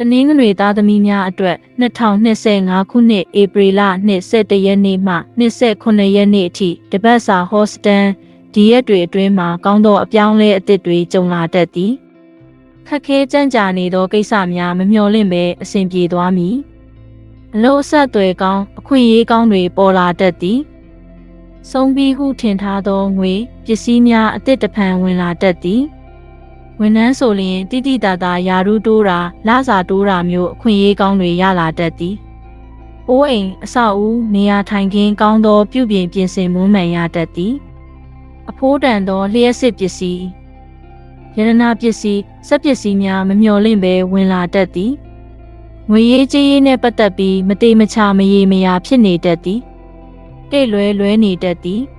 တနင်္ဂနွေသားသမီးများအတွက်2025ခုနှစ်ဧပြီလ21ရက်နေ့မှ29ရက်နေ့အထိတပတ်စာဟော့စတန်ဒီရက်တွေအတွင်းမှာကောင်းသောအပြောင်းလဲအသစ်တွေကြုံလာတတ်သည်ခက်ခဲကြမ်းကြာနေသောကိစ္စများမမျှော်လင့်ပဲအဆင်ပြေသွားမည်အလို့အဆက်အသွယ်ကောင်းအခွင့်အရေးကောင်းတွေပေါ်လာတတ်သည်ဆုံးပြီးဟုထင်ထားသောငွေပစ္စည်းများအသစ်တဖန်ဝင်လာတတ်သည် ဝန်ထမ်းဆိုလျင်တိတိတသာယာရုတိုးတာလစာတိုးတာမျိုးအခွင့်အရေးကောင်းတွေရလာတတ်သည်။အိုးအိမ်အဆောက်အဦနေရာထိုင်ခင်းကောင်းသောပြုပြင်ပြင်ဆင်မှုမှန်ရတတ်သည်။အဖိုးတန်သောလျှက်စစ်ပစ္စည်းရတနာပစ္စည်းစက်ပစ္စည်းများမမျှော်လင့်ဘဲဝင်လာတတ်သည်။ငွေရေးကြေးရေးနှင့်ပတ်သက်ပြီးမတေမချမရေမရာဖြစ်နေတတ်သည်။တိတ်လွဲလွဲနေတတ်သည်။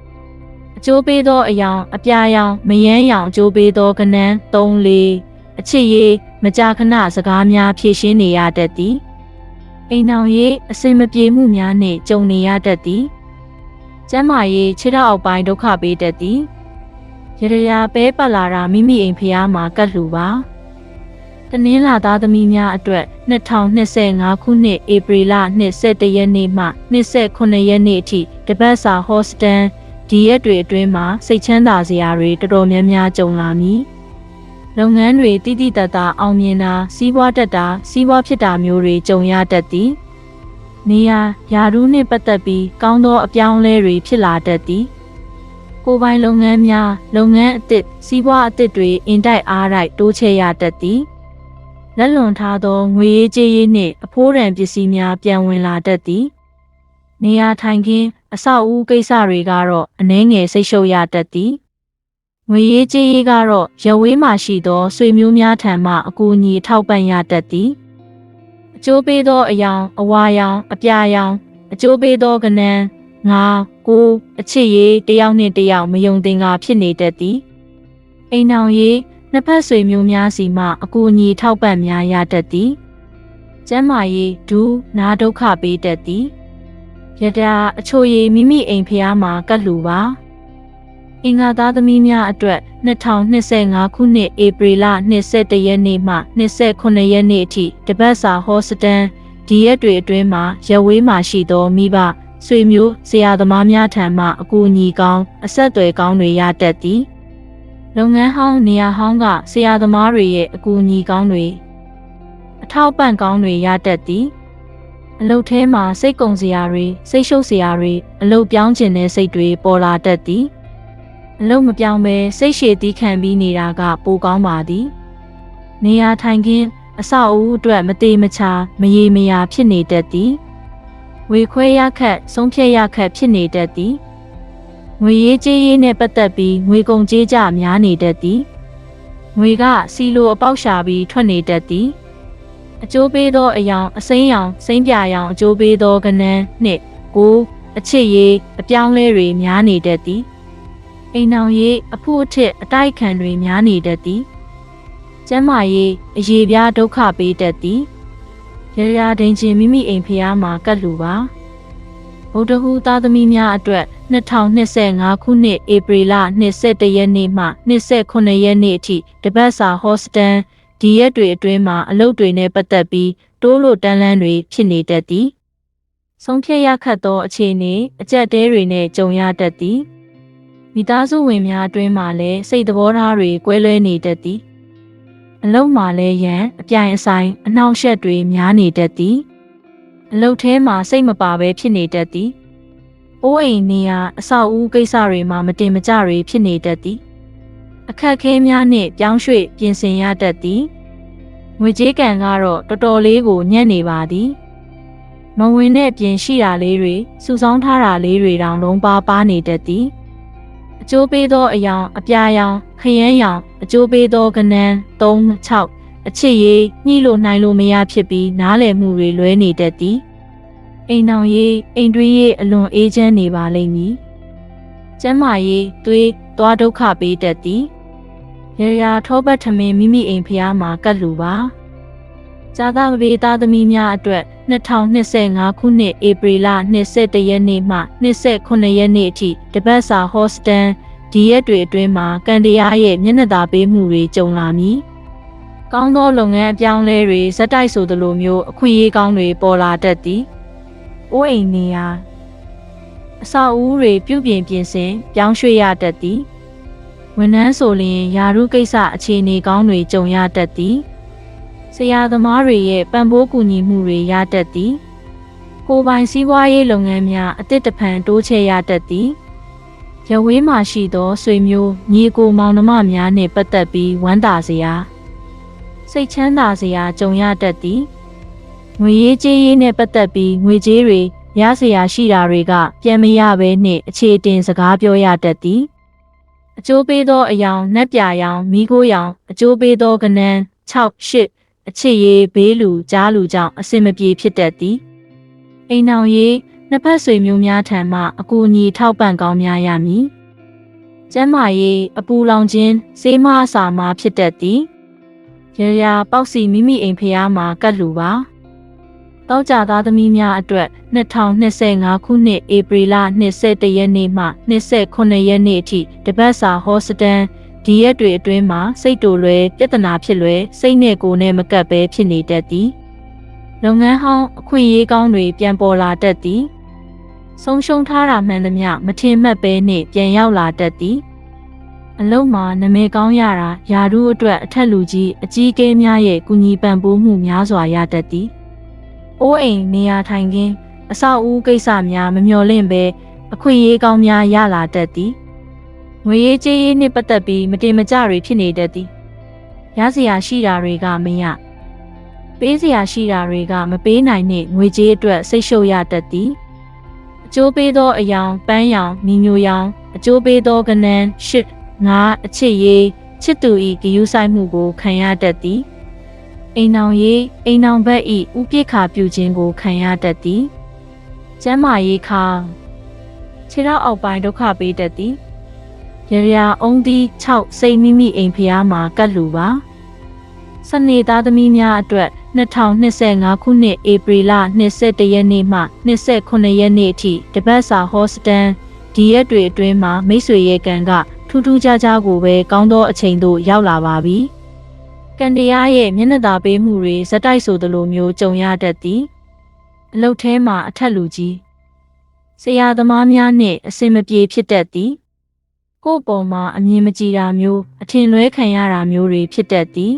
အကျိုးပေးသောအယောင်အပြာရောင်မယမ်းရောင်အကျိုးပေးသောကနန်း၃၄အချစ်ရေးမကြာခဏစကားများဖြည့်ရှင်းနေရတတ်သည်အိမ်အောင်ရေးအစင်မပြေမှုများနှင့်ကြုံနေရတတ်သည်ကျမ်းမာရေးခြေထောက်အောက်ပိုင်းဒုက္ခပေးတတ်သည်ရရရာပဲပတ်လာတာမိမိအိမ်ဖျားမှာကတ်လူပါတနင်္လာသားသမီးများအတွက်2025ခုနှစ်ဧပြီလ21ရက်နေ့မှ29ရက်နေ့အထိတပတ်စာဟော့စတန် ဒီရက်တွေအတွင်းမှာစိတ်ချမ်းသာစရာတွေတော်တော်များများကြုံလာမည်။လုပ်ငန်းတွေတိတိတတ်တာအောင်မြင်တာစီးပွားတက်တာစီးပွားဖြစ်တာမျိုးတွေကြုံရတတ်သည်။နေရာယာရုနှင့်ပတ်သက်ပြီးကောင်းသောအပြောင်းအလဲတွေဖြစ်လာတတ်သည်။ကိုယ်ပိုင်လုပ်ငန်းများလုပ်ငန်းအသစ်စီးပွားအသစ်တွေအင်တိုက်အားတိုက်တိုးချဲ့ရတတ်သည်။လက်လွန်ထားသောငွေရေးကြေးရေးနှင့်အဖိုးတန်ပစ္စည်းများပြန်ဝင်လာတတ်သည်။နေရာထိုင်ခင်း အဆောက်အဦကိစ္စတွေကတော့အနှဲငယ်စိတ်ရှုပ်ရတတ်သည်ငွေရေးကြေးရေးကတော့ရဝေးမှရှိသောဆွေမျိုးများထံမှအကူအညီထောက်ပံ့ရတတ်သည်အကျိုးပေးသောအယောင်အဝါရောင်အပြာရောင်အကျိုးပေးသောကနန်းငါကိုအချစ်ရေးတယောက်နှင့်တယောက်မယုံသင်္ကာဖြစ်နေတတ်သည်အိမ်အောင်ရေးနှစ်ဖက်ဆွေမျိုးများစီမှအကူအညီထောက်ပံ့များရတတ်သည်ကျမ်းမာရေးဒူးနာဒုက္ခပေးတတ်သည် ရတာအချိုရည်မိမိအိမ်ဖျားမှာကတ်လူပါအင်္ဂါသားသမီးများအတွက်2025ခုနှစ်ဧပြီလ22ရက်နေ့မှ29ရက်နေ့အထိတပတ်စာဟော့စတန်ဒီရက်တွေအတွင်းမှာရဝေးမှရှိသောမိဘဆွေမျိုးဆရာသမားများထံမှအကူအညီကောင်းအဆက်အသွယ်ကောင်းတွေရတတ်သည်လုပ်ငန်းဟောင်းနေရာဟောင်းကဆရာသမားတွေရဲ့အကူအညီကောင်းတွေအထောက်ပံ့ကောင်းတွေရတတ်သည် အလုတ်ထဲမှာစိတ်ကုံစရာတွေစိတ်ရှုပ်စရာတွေအလုတ်ပြောင်းကျင်တဲ့စိတ်တွေပေါ်လာတတ်သည်အလုတ်မပြောင်းဘဲစိတ်ရှည်သီးခံပြီးနေတာက ပိုကောင်းပါသည် နေရာထိုင်ခင်းအဆောက်အဦအတွက်မသေးမချာမရေမရာဖြစ်နေတတ်သည်ဝေခွဲရခက်ဆုံးဖြတ်ရခက်ဖြစ်နေတတ်သည်ငွေရေးကြေးရေးနဲ့ပတ်သက်ပြီးငွေကုန်ကြေးကြများနေတတ်သည်ငွေကစီလိုအပေါက်ရှာပြီးထွက်နေတတ်သည် အကျိုးပေးသောအယောင်အစိမ်းရောင်စိမ်းပြရောင်အကျိုးပေးသောကနန်းနှင့်ကိုအချစ်ရေးအပြောင်းလဲတွေများနေတတ်သည်အိမ်အောင်ရေးအဖို့အထစ်အတိုက်ခံတွေများနေတတ်သည်ကျမ်းမာရေးအရေးပြားဒုက္ခပေးတတ်သည်ရရာဒိန်ချင်းမိမိအိမ်ဖျားမှာကတ်လူပါဗုဒ္ဓဟူးသားသမီးများအတွက်2025ခုနှစ်ဧပြီလ22ရက်နေ့မှ29ရက်နေ့အထိတပတ်စာဟော့စတန် ဒီရက်တွေအတွင်းမှာအလုပ်တွေနဲ့ပတ်သက်ပြီးတိုးလို့တန်းလန်းတွေဖြစ်နေတတ်သည်။ဆုံးဖြတ်ရခတ်သောအခြေအနေအကြက်တဲတွေနဲ့ကြုံရတတ်သည်။မိသားစုဝင်များအတွင်းမှာလည်းစိတ်သဘောထားတွေကွဲလွဲနေတတ်သည်။အလုပ်မှာလည်းရန်အပြိုင်အဆိုင်အနှောင့်အယှက်တွေများနေတတ်သည်။အလုပ်ထဲမှာစိတ်မပါဘဲဖြစ်နေတတ်သည်။အိုးအိမ်နေရာအဆောက်အဦကိစ္စတွေမှာမတင်မကျတွေဖြစ်နေတတ်သည်။ အခက်အခဲများနှင့်ပြောင်းရွှေ့ပြင်ဆင်ရတတ်သည်ငွေကြေးကံကတော့တော်တော်လေးကိုညံ့နေပါသည်မဝင်တဲ့ပြင်ရှိတာလေးတွေစုဆောင်းထားတာလေးတွေတောင်လုံးပါပါနေတတ်သည်အကျိုးပေးသောအယောင်အပြာရောင်ခရမ်းရောင်အကျိုးပေးသောကနန်း3 6အချစ်ရေးညှိလို့နိုင်လို့မရဖြစ်ပြီးနားလည်မှုတွေလွဲနေတတ်သည်အိမ်အောင်ရေးအိမ်တွင်းရေးအလွန်အေးချမ်းနေပါလိမ့်မည်ကျမ်းမာရေးသွေးသွားဒုက္ခပေးတတ်သည် ရရာထောပတ်ထမင်းမိမိအိမ်ဖျားမှာကတ်လူပါဇာတာပရိသားသမီးများအတွက်2025ခုနှစ်ဧပြီလ22ရက်နေ့မှ29ရက်နေ့အထိတပတ်စာဟော့စတန်ဒီရက်တွေအတွင်းမှာကန်တရားရဲ့မျက်နှာသာပေးမှုတွေကြုံလာမည်ကောင်းသောလုပ်ငန်းအပြောင်းအလဲတွေဇက်တိုက်ဆိုသလိုမျိုးအခွင့်အရေးကောင်းတွေပေါ်လာတတ်သည်။အိုးအိမ်နေရာအဆောက်အဦတွေပြုပြင်ပြင်ဆင်ပြောင်းရွှေ့ရတတ်သည်။ ဝန်ထမ်းဆိုလျင်ယာရုကိစ္စအခြေအနေကောင်းတွေကြုံရတတ်သည်။ဆရာသမားတွေရဲ့ပံ့ပိုးကူညီမှုတွေရတတ်သည်။ကိုယ်ပိုင်စီးပွားရေးလုပ်ငန်းများအသစ်တဖန်တိုးချဲ့ရတတ်သည်။ရဝေးမှရှိသောဆွေမျိုးညီကိုမောင်နှမများနှင့်ပတ်သက်ပြီးဝမ်းသာစရာစိတ်ချမ်းသာစရာကြုံရတတ်သည်ငွေရေးကြေးရေးနဲ့ပတ်သက်ပြီးငွေကြေးတွေရစရာရှိတာတွေက ပြန်မရဘဲနှင့်အခြေတင်စကားပြောရတတ်သည် အကျိုးပေးသောအယောင်နှက်ပြယောင်မိခိုးယောင်အကျိုးပေးသောကနန်း6 8အချစ်ရေးဘေးလူကြားလူကြောင့်အစင်မပြေဖြစ်တတ်သည်အိမ်အောင်ရေးနှစ်ဖက်ဆွေမျိုးများထံမှအကူအညီထောက်ပံ့ကောင်းများရမည်ကျမ်းမာရေးအပူလောင်ခြင်းစေးမအစာမှာဖြစ်တတ်သည်ရရာပေါက်စီမိမိအိမ်ဖျားမှာကတ်လူပါ တောက်ကြသားသမီးများအတွက်2025ခုနှစ်ဧပြီလ21ရက်နေ့မှ29ရက်နေ့အထိတပတ်စာဟောစတန်ဒီရက်တွေအတွင်းမှာစိတ်တူလွယ်ပြဿနာဖြစ်လွယ်စိတ်နဲ့ကိုယ်နဲ့မကပ်ပဲဖြစ်နေတတ်သည်လုပ်ငန်းဟောင်းအခွင့်အရေးကောင်းတွေပြန်ပေါ်လာတတ်သည်ဆုံးရှုံးထားတာမှန်သမျှမထင်မှတ်ပဲနှင့်ပြန်ရောက်လာတတ်သည်အလုံးမှာနမဲကောင်းရတာယာရုအတွက်အထက်လူကြီးအကြီးအကဲများရဲ့ကူညီပံ့ပိုးမှုများစွာရတတ်သည်။ အိုးအိမ်နေရာထိုင်ခင်းအဆောက်အဦကိစ္စများမမျှော်လင့်ပဲအခွင့်အရေးကောင်းများရလာတတ်သည်။ငွေရေးကြေးရေးနှင့်ပတ်သက်ပြီးမတင်မကျတွေဖြစ်နေတတ်သည်။ရစရာရှိတာတွေကမရ။ပေးစရာရှိတာတွေကမပေးနိုင်နှင့်ငွေကြေးအတွက်စိတ်ရှုပ်ရတတ်သည်။အကျိုးပေးသောအယောင်ပန်းရောင်မိမျိုးရောင်အကျိုးပေးသောကနန်းရှစ်ငါအချစ်ရေးချစ်သူဤဂယုဆိုင်မှုကိုခံရတတ်သည် အိမ်အောင်ရေးအိမ်အောင်ဘက်ဤဥပိ္ပခာပြုခြင်းကိုခံရတတ်သည်ကျမ်းမာရေးခါခြေထောက်အောက်ပိုင်းဒုက္ခပေးတတ်သည်ရရအုံးသီး6စိတ်မိမိအိမ်ဖျားမှာကတ်လူပါစနေသားသမီးများအတွက်2025ခုနှစ်ဧပြီလ21ရက်နေ့မှ29ရက်နေ့အထိတပတ်စာဟောစတန်ဒီရက်တွေအတွင်းမှာမိတ်ဆွေရဲ့ကံကထူးထူးခြားခြားကိုပဲကောင်းသောအချိန်သို့ရောက်လာပါပြီ။ ကန်တရားရဲ့မျက်နှာသာပေးမှုတွေဇက်တိုက်ဆိုသလိုမျိုးကြုံရတတ်သည်။အလုတ်ထဲမှာအထက်လူကြီးဆရာသမားများနှင့်အစင်မပြေဖြစ်တတ်သည်။ကိုယ့်ပုံမှာအမြင်မကြည်တာမျိုးအထင်လွဲခံရတာမျိုးတွေဖြစ်တတ်သည်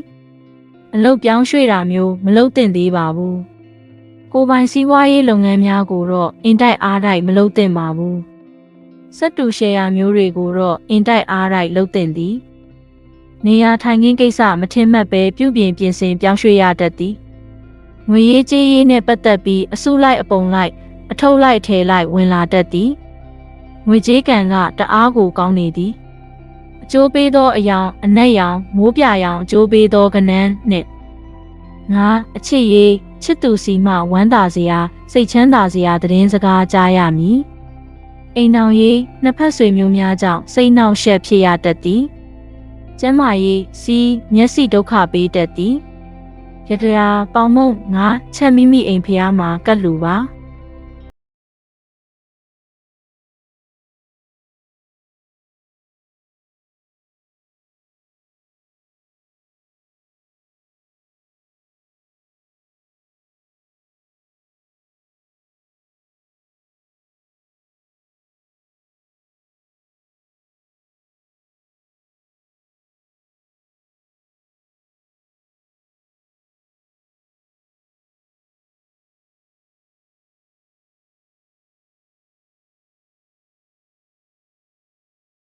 ။အလုတ်ပြောင်းရွှေ့တာမျိုးမလုပ်သင့်သေးပါဘူး။ကိုပိုင်စီးပွားရေးလုပ်ငန်းများကိုတော့အင်တိုက်အားတိုက်မလုပ်သင့်ပါဘူး။စက်တူရှယ်ယာမျိုးတွေကိုတော့အင်တိုက်အားတိုက်လုပ်တင်သည် နေရာထိုင်ခင်းကိစ္စမထင်မှတ်ပဲပြုပြင်ပြင်ဆင်ပြောင်းရွှေ့ရတတ်သည်ငွေရေးကြေးရေးနဲ့ပတ်သက်ပြီးအစုလိုက်အပုံလိုက်အထုပ်လိုက်ထဲလိုက်ဝင်လာတတ်သည်ငွေကြေးကံကတအားကိုကောင်းနေသည်အကျိုးပေးသောအယောင်အနက်ရောင်မိုးပြရောင်အကျိုးပေးသောကနန်းနှင့်ငါအချစ်ရေးချစ်သူစီမှဝမ်းသာစရာစိတ်ချမ်းသာစရာသတင်းစကားကြားရမည်အိမ်အောင်ရေးနှစ်ဖက်ဆွေမျိုးများကြောင့်စိတ်နှောင့်ယှက်ဖြစ်ရတတ်သည် ကျမ်းမာရေးစီးမျက်စိဒုက္ခပေးတတ်သည်ရတရာပေါင်မုံငါချက်မိမိအိမ်ဖျားမှာကတ်လူပါ